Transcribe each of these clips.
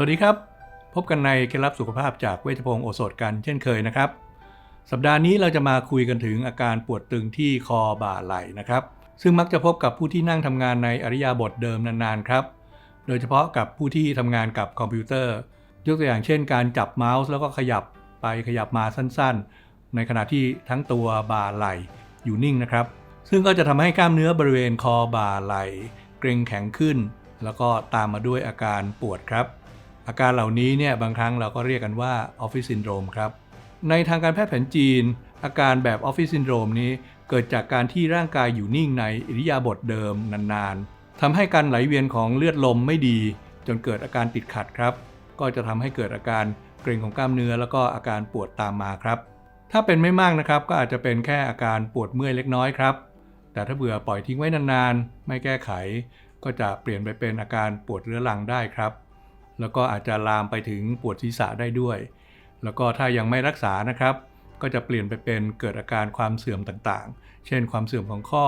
สวัสดีครับ พบกันในเคล็ดลับสุขภาพจากเวชพงศ์โอสถกันเช่นเคยนะครับ สัปดาห์นี้เราจะมาคุยกันถึงอาการปวดตึงที่คอบ่าไหล่นะครับ ซึ่งมักจะพบกับผู้ที่นั่งทำงานในอริยาบทเดิมนานๆครับ โดยเฉพาะกับผู้ที่ทำงานกับคอมพิวเตอร์ ยกตัวอย่างเช่น การจับเมาส์แล้วก็ขยับไปขยับมาสั้นๆ ในขณะที่ทั้งตัวบ่าไหล่อยู่นิ่งนะครับ ซึ่งก็จะทำให้กล้ามเนื้อบริเวณคอบ่าไหล่เกร็งแข็งขึ้น แล้วก็ตามมาด้วยอาการปวดครับ อาการเหล่านี้เนี่ยบางครั้งเราก็เรียกกันว่าออฟฟิศซินโดรมครับในทางการแพทย์แผนจีน อาการแบบออฟฟิศซินโดรมนี้เกิดจากการที่ร่างกายอยู่นิ่งในอิริยาบถเดิมนานๆทำให้การไหลเวียนของเลือดลมไม่ดี จนเกิดอาการติดขัดครับ ก็จะทำให้เกิดอาการเกร็งของกล้ามเนื้อแล้วก็อาการปวดตามมาครับ ถ้าเป็นไม่มากนะครับก็อาจจะเป็นแค่อาการปวดเมื่อยเล็กน้อยครับ แต่ถ้าเบื่อปล่อยทิ้งไว้นานๆ ไม่แก้ไข ก็จะเปลี่ยนไปเป็นอาการปวดเรื้อรังได้ครับ แล้วก็อาจจะลามไปถึงปวดศีรษะได้ด้วย แล้วก็ถ้ายังไม่รักษานะครับ ก็จะเปลี่ยนไปเป็นเกิดอาการความเสื่อมต่างๆ เช่น ความเสื่อมของข้อ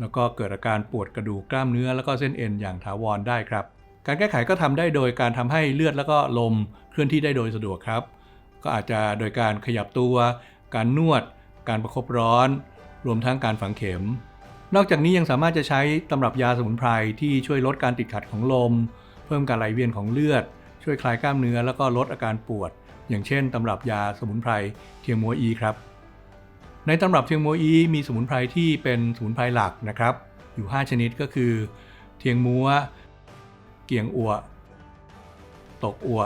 แล้วก็เกิดอาการปวดกระดูกกล้ามเนื้อ แล้วก็เส้นเอ็นอย่างถาวรได้ครับ การแก้ไขก็ทำได้โดยการทำให้เลือดแล้วก็ลมเคลื่อนที่ได้โดยสะดวกครับ ก็อาจจะโดยการขยับตัว การนวด การประคบร้อน รวมทั้งการฝังเข็ม นอกจากนี้ยังสามารถจะใช้ตำรับยาสมุนไพรที่ช่วยลดการติดขัดของลม พิ่มการไหลเวียนของเลือด ช่วยคลายกล้ามเนื้อแล้วก็ลดอาการปวด อย่างเช่นตำรับยาสมุนไพรเทียงมัวอีครับ ในตำรับเทียงมัวอีมีสมุนไพรที่เป็นสมุนไพรหลักนะครับ อยู่ 5 ชนิดก็คือ เทียงมัว เกียงอัว ตกอัว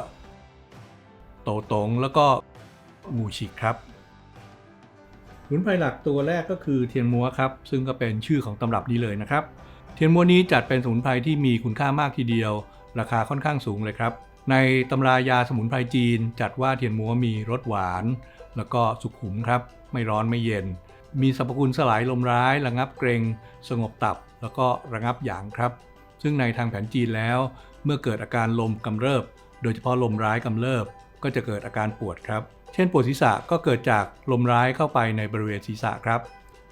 โตตงแล้วก็งูฉิกครับสมุนไพรหลักตัวแรกก็คือเทียนมัวครับ ซึ่งก็เป็นชื่อของตำรับนี้เลยนะครับ เทียนมัวนี้จัดเป็นสมุนไพรที่มีคุณค่ามากทีเดียว ราคาค่อนข้างสูงเลยครับ ในตำรายาสมุนไพรจีน จัดว่าเทียนมัวมีรสหวาน แล้วก็สุขุมครับ ไม่ร้อนไม่เย็น มีสรรพคุณสลายลมร้าย ระงับเกรง สงบตับ แล้วก็ระงับหยางครับ ซึ่งในทางแผนจีนแล้ว เมื่อเกิดอาการลมกำเริบ โดยเฉพาะลมร้ายกำเริบ ก็จะเกิดอาการปวดครับ เช่นปวดศีรษะก็เกิดจากลมร้ายเข้าไปในบริเวณศีรษะครับ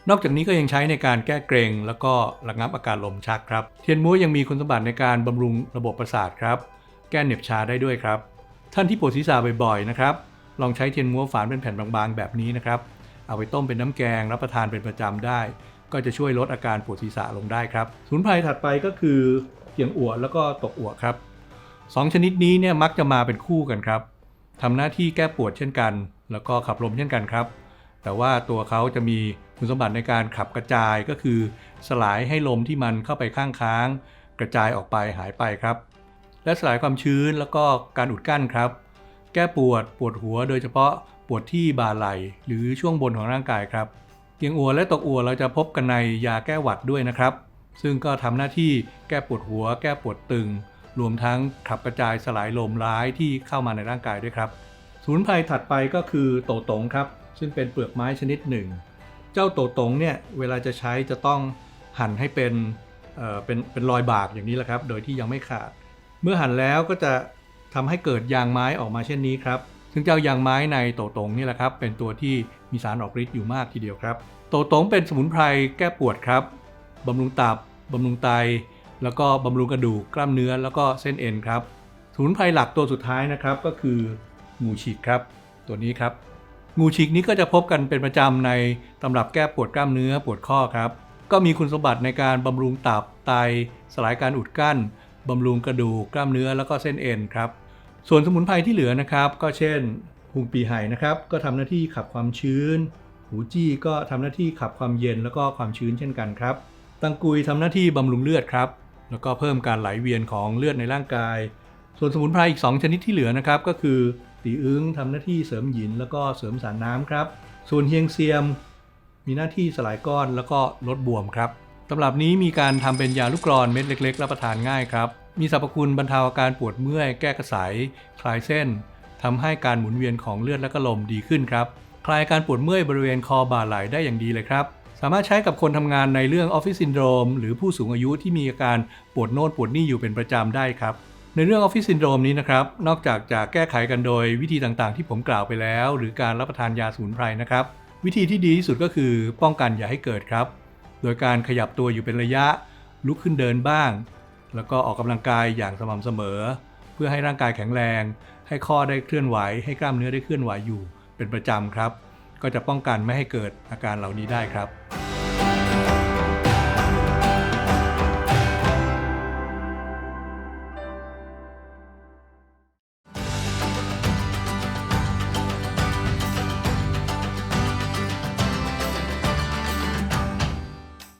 นอกจากนี้ก็ยังใช้ในการแก้เกรงแล้วก็ระงับอาการลมชักครับ เทียนม้วยังมีคุณสมบัติในการบำรุงระบบประสาทครับ แก้เหน็บชาได้ด้วยครับ ท่านที่ปวดศีรษะบ่อยๆนะครับ ลองใช้เทียนม้วฝานเป็นแผ่นบางๆ แบบนี้นะครับ เอาไปต้มเป็นน้ำแกงรับประทานเป็นประจำได้ ก็จะช่วยลดอาการปวดศีรษะลงได้ครับสมุนไพรถัดไปก็คือเกียงอั่วแล้วก็ตกอั่วครับสองชนิดนี้เนี่ยมักจะมาเป็นคู่กันครับทำหน้าที่แก้ปวดเช่นกัน แล้วก็ขับลมเช่นกันครับ แต่ว่าตัวเขาจะมี คุณสมบัติในการขับกระจายก็คือ สลายให้ลมที่มันเข้าไปข้างค้าง กระจายออกไปหายไปครับ และสลายความชื้นแล้วก็การอุดกั้นครับ แก้ปวดปวดหัวโดยเฉพาะปวดที่บ่าไหล่หรือช่วงบนของร่างกายครับเกียงอัวและตกอัวเราจะพบกันในยาแก้หวัดด้วยนะครับ ซึ่งก็ทำหน้าที่แก้ปวดหัว แก้ปวดตึง รวมทั้งขับกระจายสลายลมร้ายที่เข้ามาในร่างกายด้วยครับสมุนไพรถัดไปก็คือโตตงครับ ซึ่งเป็นเปลือกไม้ชนิดหนึ่ง เจ้าโตตงเนี่ยเวลาจะใช้จะต้องหั่นให้เป็นเป็นเป็นรอยบากอย่างนี้แหละครับ โดยที่ยังไม่ขาด เมื่อหั่นแล้วก็จะทำให้เกิดยางไม้ออกมาเช่นนี้ครับ ซึ่งเจ้ายางไม้ในโตตงนี่แหละครับ เป็นตัวที่มีสารออกฤทธิ์อยู่มากทีเดียวครับ โตตงเป็นสมุนไพรแก้ปวดครับบำรุงตับบำรุงไต แล้วก็บำรุงกระดูกกล้ามเนื้อแล้วก็เส้นเอ็นครับสมุนไพรหลักตัวสุดท้ายนะครับก็คืองูฉีกครับ ตัวนี้ครับ งูฉีกนี้ก็จะพบกันเป็นประจำในตำรับแก้ปวดกล้ามเนื้อปวดข้อครับ ก็มีคุณสมบัติในการบำรุงตับไต สลายการอุดกั้นบำรุงกระดูกกล้ามเนื้อแล้วก็เส้นเอ็นครับ ส่วนสมุนไพรที่เหลือนะครับ ก็เช่นหุงปีไห่นะครับ ก็ทำหน้าที่ขับความชื้น หูจี้ก็ทำหน้าที่ขับความเย็นแล้วก็ความชื้นเช่นกันครับ ตังกุยทำหน้าที่บำรุงเลือดครับ แล้วก็เพิ่มการไหลเวียนของเลือดในร่างกาย ส่วนสมุนไพรอีก 2 ชนิดที่เหลือนะครับก็คือ ตีอึ้งทำหน้าที่เสริมหยินแล้วก็เสริมสารน้ำครับ ส่วนเฮียงเซียม มีหน้าที่สลายก้อนแล้วก็ลดบวมครับตำรับนี้มีการทำเป็นยาลูกกรอนเม็ดเล็ก ๆ รับประทานง่ายครับ มีสรรพคุณบรรเทาอาการปวดเมื่อย แก้กระสายคลายเส้นทำให้การหมุนเวียนของเลือดและก็ลมดีขึ้นครับ คลายอาการปวดเมื่อยบริเวณคอบ่าไหล่ได้อย่างดีเลยครับสามารถใช้กับคนทำงานในเรื่องออฟฟิศซินโดรม หรือผู้สูงอายุที่มีอาการปวดโน่นปวดนี่อยู่เป็นประจำได้ครับ ในเรื่องออฟฟิศซินโดรมนี้นะครับ นอกจากจะแก้ไขกันโดยวิธีต่างๆ ที่ผมกล่าวไปแล้ว หรือการรับประทานยาสมุนไพรนะครับ วิธีที่ดีที่สุดก็คือป้องกันอย่าให้เกิดครับ โดยการขยับตัวอยู่เป็นระยะ ลุกขึ้นเดินบ้าง แล้วก็ออกกำลังกายอย่างสม่ำเสมอ เพื่อให้ร่างกายแข็งแรง ให้ข้อได้เคลื่อนไหว ให้กล้ามเนื้อได้เคลื่อนไหวอยู่ เป็นประจำครับ ก็จะป้องกันไม่ให้เกิดอาการเหล่านี้ได้ครับ